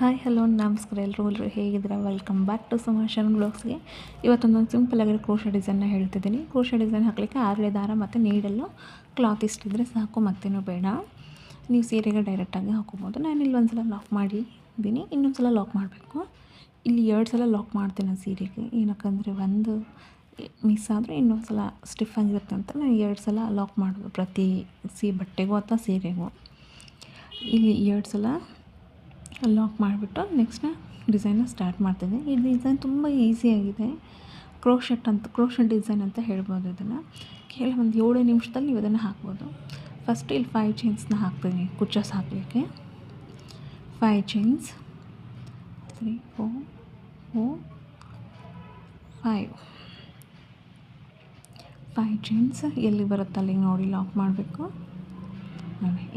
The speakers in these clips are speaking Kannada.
ಹಾಯ್ ಹಲೋ ನಮಸ್ಕಾರ ಎಲ್ಲರೂ ಎಲ್ಲರೂ ಹೇಗಿದ್ದೀರಾ? ವೆಲ್ಕಮ್ ಬ್ಯಾಕ್ ಟು ಸುಮಾಶನ್ ಬ್ಲಾಗ್ಸ್ಗೆ ಇವತ್ತೊಂದೊಂದು ಸಿಂಪಲ್ ಆಗಿರೋ ಕ್ರೋಶ ಡಿಸೈನ್ನ ಹೇಳ್ತಿದ್ದೀನಿ. ಕ್ರೋಶ ಡಿಸೈನ್ ಹಾಕಲಿಕ್ಕೆ ಆರಳೆ ದಾರ ಮತ್ತು ನೀಡಲ್ಲು ಕ್ಲಾತ್ ಇಷ್ಟಿದ್ರೆ ಸಾಕು, ಮತ್ತೇನೂ ಬೇಡ. ನೀವು ಸೀರೆಗೆ ಡೈರೆಕ್ಟಾಗಿ ಹಾಕೋಬೋದು ನಾನು ಇಲ್ಲಿ ಒಂದು ಸಲ ಲಾಕ್ ಮಾಡಿದ್ದೀನಿ. ಇನ್ನೊಂದು ಸಲ ಲಾಕ್ ಮಾಡಬೇಕು. ಇಲ್ಲಿ ಎರಡು ಸಲ ಲಾಕ್ ಮಾಡ್ತೀನಿ ನಾನು ಸೀರೆಗೆ. ಏನಕ್ಕಂದರೆ ಒಂದು ಮಿಸ್ ಆದರೆ ಇನ್ನೊಂದು ಸಲ ಸ್ಟಿಫ್ ಆಗಿರುತ್ತೆ ಅಂತ ನಾನು ಎರಡು ಸಲ ಲಾಕ್ ಮಾಡೋದು ಪ್ರತಿ ಸಿ ಬಟ್ಟೆಗೂ ಅಥವಾ ಸೀರೆಗೂ. ಇಲ್ಲಿ ಎರಡು ಸಲ ಲಾಕ್ ಮಾಡಿಬಿಟ್ಟು ನೆಕ್ಸ್ಟ್ ಡಿಸೈನ್ನ ಸ್ಟಾರ್ಟ್ ಮಾಡ್ತೀನಿ ಈ ಡಿಸೈನ್ ತುಂಬ ಈಸಿಯಾಗಿದೆ ಕ್ರೋಶೆಟ್ ಅಂತ ಕ್ರೋಶೆಟ್ ಡಿಸೈನ್ ಅಂತ ಹೇಳ್ಬೋದು ಇದನ್ನು. ಕೆಲವೊಂದು ಏಳು ನಿಮಿಷದಲ್ಲಿ ನೀವು ಇದನ್ನು ಹಾಕ್ಬೋದು. ಫಸ್ಟ್ ಇಲ್ಲಿ ಫೈವ್ ಚೈನ್ಸ್ನ ಹಾಕ್ತೀನಿ ಕುಚ್ಚಸ್ ಹಾಕಲಿಕ್ಕೆ five chains three four four five five chains ಎಲ್ಲಿ ಬರುತ್ತೆ ಅಲ್ಲಿಗೆ ನೋಡಿ ಲಾಕ್ ಮಾಡಬೇಕು.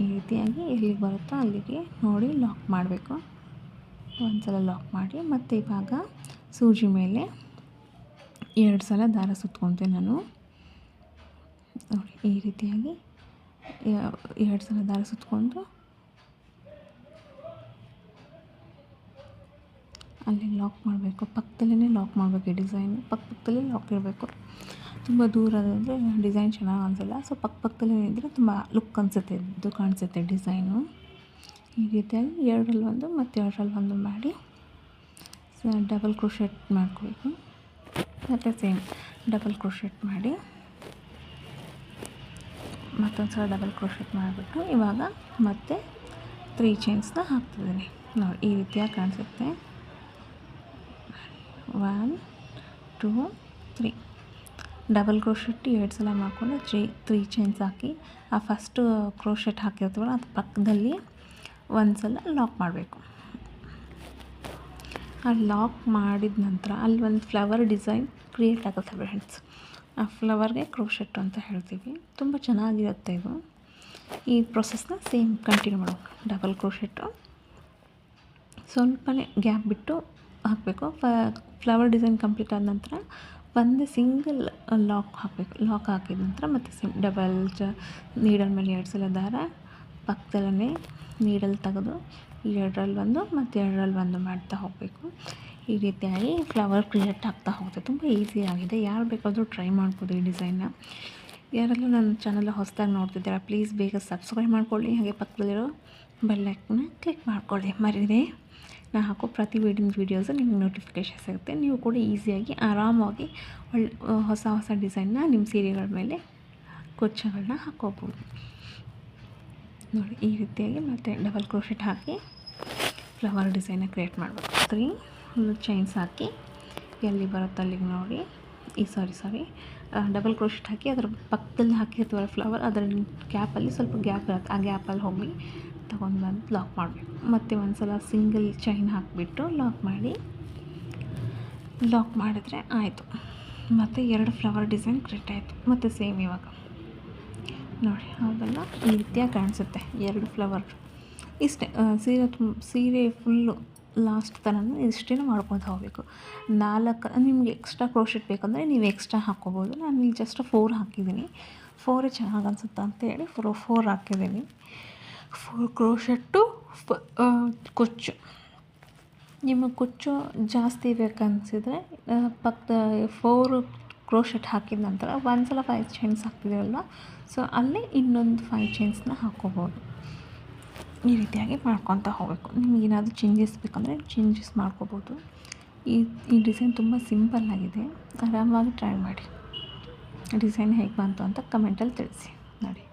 ಈ ರೀತಿಯಾಗಿ ಎಲ್ಲಿಗೆ ಬರುತ್ತೋ ಅಲ್ಲಿಗೆ ನೋಡಿ ಲಾಕ್ ಮಾಡಬೇಕು. ಒಂದು ಸಲ ಲಾಕ್ ಮಾಡಿ, ಮತ್ತು ಇವಾಗ ಸೂಜಿ ಮೇಲೆ ಎರಡು ಸಲ ದಾರ ಸುತ್ಕೊತೀನಿ ನಾನು. ನೋಡಿ, ಈ ರೀತಿಯಾಗಿ, ಎರಡು ಸಲ ದಾರ ಸುತ್ಕೊಂಡು ಅಲ್ಲಿ ಲಾಕ್ ಮಾಡಬೇಕು. ಪಕ್ಕದಲ್ಲೇ ಲಾಕ್ ಮಾಡಬೇಕು ಈ ಡಿಸೈನ್ ಪಕ್ಕ ಪಕ್ಕದಲ್ಲೇ ಲಾಕ್ ಇರಬೇಕು ತುಂಬ ದೂರ ಅಂದರೆ ಡಿಸೈನ್ ಚೆನ್ನಾಗಿ ಅನಿಸಲ್ಲ. ಸೊ ಪಕ್ಕ ಪಕ್ಕದಲ್ಲೇ ಇದ್ದರೆ ತುಂಬ ಲುಕ್ ಅನಿಸುತ್ತೆ, ಇದು ಕಾಣಿಸುತ್ತೆ ಡಿಸೈನು ಈ ರೀತಿಯಾಗಿ ಎರಡರಲ್ಲಿ ಒಂದು ಮತ್ತು ಎರಡರಲ್ಲಿ ಒಂದು ಮಾಡಿ, ಸೊ ಡಬಲ್ ಕ್ರೋಶೆಟ್ ಮಾಡ್ಕೋಬೇಕು ಮತ್ತು ಸೇಮ್ ಡಬಲ್ ಕ್ರೋಶೆಟ್ ಮಾಡಿ, ಮತ್ತೊಂದು ಸಲ ಡಬಲ್ ಕ್ರೋಶೆಟ್ ಮಾಡಿಬಿಟ್ಟು ಇವಾಗ ಮತ್ತೆ ತ್ರೀ ಚೈನ್ಸ್ನ ಹಾಕ್ತಿದ್ದೀನಿ. ನೋಡಿ, ಈ ರೀತಿಯಾಗಿ ಕಾಣಿಸುತ್ತೆ. One two three double crochet ಎರಡು ಸಲ ಮಾಡಿಕೊಂಡು ತ್ರೀ ತ್ರೀ ಚೈನ್ಸ್ ಹಾಕಿ, ಆ ಫಸ್ಟು ಕ್ರೋಶೆಟ್ ಹಾಕಿರ್ತೀವಲ್ಲ, ಅದು ಪಕ್ಕದಲ್ಲಿ ಒಂದು ಸಲ ಲಾಕ್ ಮಾಡಬೇಕು. ಆ ಲಾಕ್ ಮಾಡಿದ ನಂತರ ಅಲ್ಲಿ ಒಂದು ಫ್ಲವರ್ ಡಿಸೈನ್ ಕ್ರಿಯೇಟ್ ಆಗುತ್ತೆ ಫ್ರೆಂಡ್ಸ್ ಆ ಫ್ಲವರ್ಗೆ ಕ್ರೋಶೆಟ್ ಅಂತ ಹೇಳ್ತೀವಿ. ತುಂಬ ಚೆನ್ನಾಗಿರುತ್ತೆ ಇದು. ಈ ಪ್ರೊಸೆಸ್ನ ಸೇಮ್ ಕಂಟಿನ್ಯೂ ಮಾಡಬೇಕು. ಡಬಲ್ ಕ್ರೋಶೆಟ್ಟು ಸ್ವಲ್ಪನೇ ಗ್ಯಾಪ್ ಬಿಟ್ಟು ಹಾಕಬೇಕು. ಫ್ಲವರ್ ಡಿಸೈನ್ ಕಂಪ್ಲೀಟ್ ಆದ ನಂತರ ಒಂದು ಸಿಂಗಲ್ ಲಾಕ್ ಹಾಕಬೇಕು. ಲಾಕ್ ಹಾಕಿದ ನಂತರ ಮತ್ತು ಸಿಮ್ ಡಬಲ್ ಚ ನೀಡಲ್ ಮೇಲೆ ಎರಡು ಸಲ ದಾರ. ಪಕ್ಕದಲ್ಲೇ ನೀಡಲ್ ತೆಗೆದು ಎರಡರಲ್ಲಿ ಒಂದು ಮತ್ತು ಎರಡರಲ್ಲಿ ಒಂದು ಮಾಡ್ತಾ ಹೋಗಬೇಕು. ಈ ರೀತಿಯಾಗಿ ಫ್ಲವರ್ ಕ್ರಿಯೇಟ್ ಆಗ್ತಾ ಹೋಗುತ್ತೆ. ತುಂಬ ಈಸಿಯಾಗಿದೆ ಯಾರು ಬೇಕಾದರೂ ಟ್ರೈ ಮಾಡ್ಬೋದು ಈ ಡಿಸೈನ್ನ ಯಾರೆಲ್ಲ ನನ್ನ ಚಾನಲ್ ಹೊಸದಾಗಿ ನೋಡ್ತಿದ್ದೀರಾ ಪ್ಲೀಸ್ ಬೇಗ ಸಬ್ಸ್ಕ್ರೈಬ್ ಮಾಡ್ಕೊಳ್ಳಿ. ಹಾಗೆ ಪಕ್ಕದಲ್ಲಿರೋ ಬೆಲ್ಲೈಕನ್ನ ಕ್ಲಿಕ್ ಮಾಡ್ಕೊಳ್ಳಿ. ಮರೀದೆ ನಾನು ಹಾಕೋ ಪ್ರತಿ ವೀಡಿಯೋ ವೀಡಿಯೋಸು ನಿಮ್ಗೆ ನೋಟಿಫಿಕೇಷನ್ ಸಿಗುತ್ತೆ. ನೀವು ಕೂಡ ಈಸಿಯಾಗಿ ಆರಾಮಾಗಿ ಒಳ್ಳೆ ಹೊಸ ಹೊಸ ಡಿಸೈನ್ನ ನಿಮ್ಮ ಸೀರೆಗಳ ಮೇಲೆ ಕೊಚ್ಚಗಳನ್ನ ಹಾಕೋಬೋದು. ನೋಡಿ, ಈ ರೀತಿಯಾಗಿ ಮತ್ತು ಡಬಲ್ ಕ್ರೋಶೆಟ್ ಹಾಕಿ ಫ್ಲವರ್ ಡಿಸೈನ ಕ್ರಿಯೇಟ್ ಮಾಡಬೇಕು. ತ್ರೀ ಚೈನ್ಸ್ ಹಾಕಿ ಎಲ್ಲಿ ಬರುತ್ತೆ ಅಲ್ಲಿಗೆ ನೋಡಿ. ಈ ಸಾರಿ ಸಾರಿ. ಡಬಲ್ ಕ್ರೋಶೆಟ್ ಹಾಕಿ ಅದರ ಪಕ್ಕದಲ್ಲಿ ಹಾಕಿರ್ತೀವಲ್ಲ ಫ್ಲವರ್ ಅದರ ಗ್ಯಾಪಲ್ಲಿ ಸ್ವಲ್ಪ ಗ್ಯಾಪ್ ಇರುತ್ತೆ. ಆ ಗ್ಯಾಪಲ್ಲಿ ಹೋಗಿ ತೊಗೊಂಡು ಬಂದು ಲಾಕ್ ಮಾಡಬೇಕು. ಮತ್ತು ಒಂದು ಸಲ ಸಿಂಗಲ್ ಚೈನ್ ಹಾಕಿಬಿಟ್ಟು ಲಾಕ್ ಮಾಡಿ ಲಾಕ್ ಮಾಡಿದ್ರೆ ಆಯಿತು. ಮತ್ತು ಎರಡು ಫ್ಲವರ್ ಡಿಸೈನ್ ಕ್ರಿಯೇಟ್ ಆಯಿತು. ಮತ್ತು ಸೇಮ್ ಇವಾಗ. ನೋಡಿ ಹೌದಲ್ಲ ಈ ರೀತಿಯಾಗಿ ಕಾಣಿಸುತ್ತೆ. ಎರಡು ಫ್ಲವರ್ ಇಷ್ಟೇ ಸೀರೆ ತುಂಬ ಸೀರೆ ಫುಲ್ಲು ಲಾಸ್ಟ್ ತನಕ ಇಷ್ಟೇ ಮಾಡ್ಕೊತ ಹೋಗಬೇಕು. ನಾಲ್ಕು, ನಿಮಗೆ ಎಕ್ಸ್ಟ್ರಾ ಕ್ರೋಶೆಟ್ ಬೇಕಂದರೆ ನೀವು ಎಕ್ಸ್ಟ್ರಾ ಹಾಕ್ಕೋಬೋದು. ನಾನು ಇಲ್ಲಿ ಜಸ್ಟ್ ಫೋರ್ ಹಾಕಿದ್ದೀನಿ. ಫೋರೇ ಚೆನ್ನಾಗಿ ಅನಿಸುತ್ತೆ ಅಂತೇಳಿ ಫೋರ್ ಫೋರ್ ಹಾಕಿದ್ದೀನಿ. ಫೋರ್ ಕ್ರೋಶೆಟ್ಟು ಕುಚ್ಚು. ನಿಮಗೆ ಕುಚ್ಚು ಜಾಸ್ತಿ ಬೇಕನ್ಸಿದ್ರೆ ಪಕ್ಕದ ಫೋರ್ ಕ್ರೋಶೆಟ್ ಹಾಕಿದ ನಂತರ ಒಂದು ಸಲ ಫೈವ್ ಚೈನ್ಸ್ ಹಾಕ್ತಿದ್ದೀವಲ್ವ ಸೊ ಅಲ್ಲಿ ಇನ್ನೊಂದು ಫೈವ್ ಚೈನ್ಸ್ನ ಹಾಕ್ಕೋಬೋದು. ಈ ರೀತಿಯಾಗಿ ಮಾಡ್ಕೊತ ಹೋಗಬೇಕು. ನಿಮ್ಗೆ ಏನಾದರೂ ಚೇಂಜಸ್ ಬೇಕಂದರೆ ಚೇಂಜಸ್ ಮಾಡ್ಕೋಬೋದು. ಈ ಈ ಡಿಸೈನ್ ತುಂಬ ಸಿಂಪಲ್ ಆಗಿದೆ. ಆರಾಮಾಗಿ ಟ್ರೈ ಮಾಡಿ. ಡಿಸೈನ್ ಹೇಗೆ ಬಂತು ಅಂತ ಕಮೆಂಟಲ್ಲಿ ತಿಳಿಸಿ. ನೋಡಿ,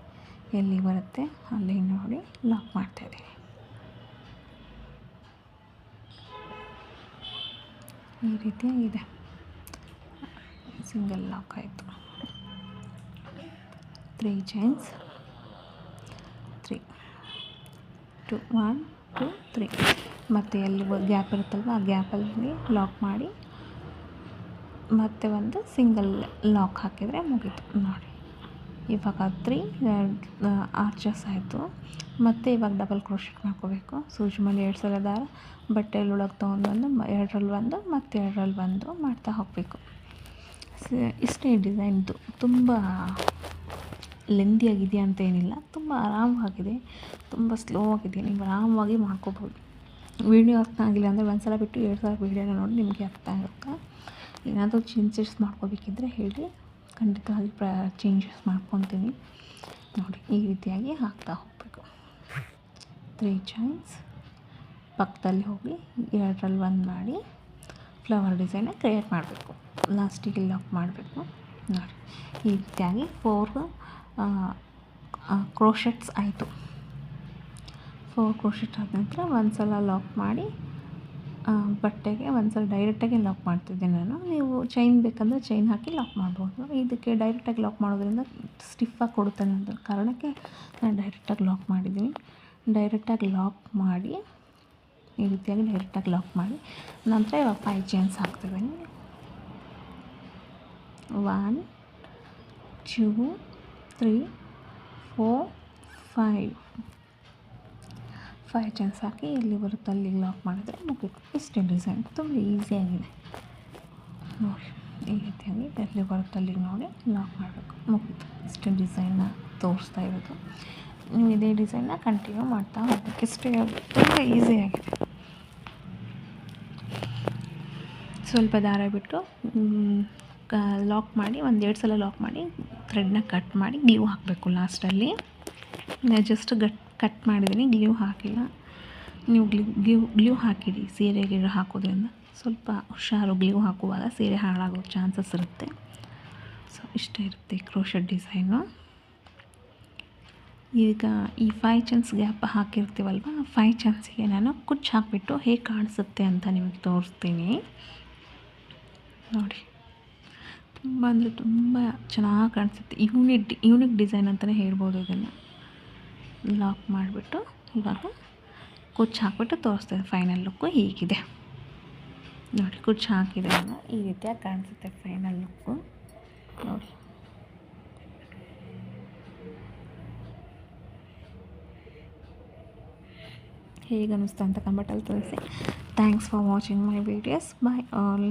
ಎಲ್ಲಿ ಬರುತ್ತೆ ಅಲ್ಲಿ ನೋಡಿ ಲಾಕ್ ಮಾಡ್ತಾಯಿದ್ದೀನಿ ಈ ರೀತಿಯಾಗಿದೆ ಸಿಂಗಲ್ ಲಾಕ್ ಆಯಿತು. Three chains three two, one, two, three. ಮತ್ತು ಎಲ್ಲಿ ಗ್ಯಾಪ್ ಇರುತ್ತಲ್ವ? ಆ ಗ್ಯಾಪಲ್ಲಿ ಲಾಕ್ ಮಾಡಿ. ಮತ್ತೆ ಒಂದು ಸಿಂಗಲ್ ಲಾಕ್ ಹಾಕಿದರೆ ಮುಗೀತು. ನೋಡಿ. ಇವಾಗ ತ್ರೀ ಆರ್ಚಸ್ ಆಯಿತು. ಮತ್ತು ಇವಾಗ ಡಬಲ್ ಕ್ರೋಶೆಟ್ ಮಾಡ್ಕೋಬೇಕು. ಸೂಜಿ ಮೇಲೆ ಎರಡು ಸಲ ದಾರ ಬಟ್ಟೆಯಲ್ಲಿ ಒಳಗೆ ತೊಗೊಂಡ್ಬಂದು ಎರಡರಲ್ಲಿ ಒಂದು ಮತ್ತು ಎರಡರಲ್ಲಿ ಒಂದು ಮಾಡ್ತಾ ಹೋಗಬೇಕು. ಇಷ್ಟೇ ಡಿಸೈನ್ದು. ತುಂಬ ಲೆಂದಿಯಾಗಿದೆಯಾ ಅಂತ ಏನಿಲ್ಲ. ತುಂಬ ಆರಾಮವಾಗಿದೆ. ತುಂಬ ಸ್ಲೋ ಆಗಿದೆ ನೀವು ಆರಾಮವಾಗಿ ಮಾಡ್ಕೋಬೋದು. ವೀಡಿಯೋ ಅರ್ಥ ಆಗಿಲ್ಲ ಅಂದರೆ ಒಂದು ಸಲ ಬಿಟ್ಟು ಎರಡು ಸಲ ವೀಡಿಯೋನ ನೋಡಿ ನಿಮಗೆ ಅರ್ಥ ಆಗುತ್ತೆ? ಏನಾದರೂ ಚೇಂಜಸ್ ಮಾಡ್ಕೋಬೇಕಿದ್ರೆ ಹೇಳಿ. ಖಂಡಿತವಾಗಿ ಪ್ರ ಚೇಂಜಸ್ ಮಾಡ್ಕೊತೀನಿ. ನೋಡಿ, ಈ ರೀತಿಯಾಗಿ ಹಾಕ್ತಾ ಹೋಗಬೇಕು. ತ್ರೀ ಚಾಯ್ಸ್ ಪಕ್ಕದಲ್ಲಿ ಹೋಗಿ ಎರಡರಲ್ಲಿ ಒಂದು ಮಾಡಿ ಫ್ಲವರ್ ಡಿಸೈನ ಕ್ರಿಯೇಟ್ ಮಾಡಬೇಕು. ಲಾಸ್ಟಿಗೆ ಲಾಕ್ ಮಾಡಬೇಕು. ನೋಡಿ, ಈ ರೀತಿಯಾಗಿ ಫೋರ್ ಕ್ರೋಶೆಟ್ಸ್ ಆಯಿತು. ಫೋರ್ ಕ್ರೋಶೆಟ್ ಆದ ನಂತರ ಒಂದು ಸಲ ಲಾಕ್ ಮಾಡಿ ಬಟ್ಟೆಗೆ ಒಂದು ಸಲ ಡೈರೆಕ್ಟಾಗಿ ಲಾಕ್ ಮಾಡ್ತಿದ್ದೆ ನಾನು. ನೀವು ಚೈನ್ ಬೇಕಂದರೆ ಚೈನ್ ಹಾಕಿ ಲಾಕ್ ಮಾಡ್ಬೋದು. ಇದಕ್ಕೆ ಡೈರೆಕ್ಟಾಗಿ ಲಾಕ್ ಮಾಡೋದ್ರಿಂದ ಸ್ಟಿಫಾಗಿ ಕೊಡುತ್ತೆ ಅನ್ನೋದು ಕಾರಣಕ್ಕೆ ನಾನು ಡೈರೆಕ್ಟಾಗಿ ಲಾಕ್ ಮಾಡಿದ್ದೀನಿ. ಡೈರೆಕ್ಟಾಗಿ ಲಾಕ್ ಮಾಡಿ, ಈ ರೀತಿಯಾಗಿ ಡೈರೆಕ್ಟಾಗಿ ಲಾಕ್ ಮಾಡಿ. ನಂತರ ಇವಾಗ ಫೈವ್ ಚೈನ್ಸ್ ಹಾಕ್ತಿದ್ದೀನಿ. One two three four five five chains ಹಾಕಿ ಎಲ್ಲಿ ಬರುತ್ತೆ, ಅಲ್ಲಿ ಲಾಕ್ ಮಾಡಿದ್ರೆ ಮುಗಿತು. ಇಷ್ಟೇ ಡಿಸೈನ್ ತುಂಬ ಈಸಿಯಾಗಿದೆ ನೋಡಿ, ಈ ರೀತಿಯಾಗಿ ಎಲ್ಲಿ ಬರುತ್ತೆ ಅಲ್ಲಿಗೆ ನೋಡಿ ಲಾಕ್ ಮಾಡಬೇಕು. ಮುಗಿತು. ಇಷ್ಟೇ ಡಿಸೈನ್ನ ತೋರಿಸ್ತಾ ಇರೋದು. ನೀವು ಇದೇ ಡಿಸೈನ್ನ ಕಂಟಿನ್ಯೂ ಮಾಡ್ತಾ ಹೋಗ್ಬೇಕು. ಇಷ್ಟೇ ತುಂಬ ಈಸಿಯಾಗಿದೆ ಸ್ವಲ್ಪ ದಾರ ಬಿಟ್ಟು ಲಾಕ್ ಮಾಡಿ ಒಂದೆರಡು ಸಲ ಲಾಕ್ ಮಾಡಿ ಥ್ರೆಡ್ನ ಕಟ್ ಮಾಡಿ ಗ್ಲೀವ್ ಹಾಕಬೇಕು ಲಾಸ್ಟಲ್ಲಿ ನಾನು ಜಸ್ಟ್ ಗಟ್ ಕಟ್ ಮಾಡಿದ್ದೀನಿ ಗ್ಲೀವ್ ಹಾಕಿಲ್ಲ. ನೀವು ಗ್ಲೀವ್ ಗ್ಲೀವ್ ಗ್ಲೀವ್ ಹಾಕಿಡಿ ಸೀರೆ ಹಾಕೋದ್ರಿಂದ. ಸ್ವಲ್ಪ ಹುಷಾರು ಗ್ಲೀವ್ ಹಾಕುವಾಗ ಸೀರೆ ಹಾಳಾಗೋ ಚಾನ್ಸಸ್ ಇರುತ್ತೆ. ಸೊ ಇಷ್ಟ ಇರುತ್ತೆ ಕ್ರೋಶೆಟ್ ಡಿಸೈನು ಈಗ ಈ ಫೈ ಚಾನ್ಸ್ ಗ್ಯಾಪ್ ಹಾಕಿರ್ತೀವಲ್ವ ಫೈ ಚಾನ್ಸಿಗೆ ನಾನು ಕುಚ್ಚು ಹಾಕಿಬಿಟ್ಟು ಹೇಗೆ ಕಾಣಿಸುತ್ತೆ ಅಂತ ನಿಮಗೆ ತೋರಿಸ್ತೀನಿ. ನೋಡಿ. ತುಂಬ ಅಂದರೆ ತುಂಬ ಚೆನ್ನಾಗಿ ಕಾಣಿಸುತ್ತೆ. ಯೂನಿಕ್ ಯೂನಿಕ್ ಡಿಸೈನ್ ಅಂತಲೇ ಹೇಳ್ಬೋದು ಇದನ್ನು. ಲಾಕ್ ಮಾಡಿಬಿಟ್ಟು ಇವಾಗ ಕುಚ್ಚು ಹಾಕ್ಬಿಟ್ಟು ತೋರಿಸ್ತೇನೆ. ಫೈನಲ್ ಲುಕ್ಕು ಹೀಗಿದೆ. ನೋಡಿ, ಕುಚ್ಚು ಹಾಕಿದೆ ಈ ರೀತಿಯಾಗಿ ಕಾಣಿಸುತ್ತೆ ಫೈನಲ್ ಲುಕ್ಕು ನೋಡಿ. ಹೇಗೆ ಅನ್ನಿಸ್ತು ಅಂತ ಕಮೆಂಟಲ್ಲಿ ತಿಳಿಸಿ thanks for watching my videos bye all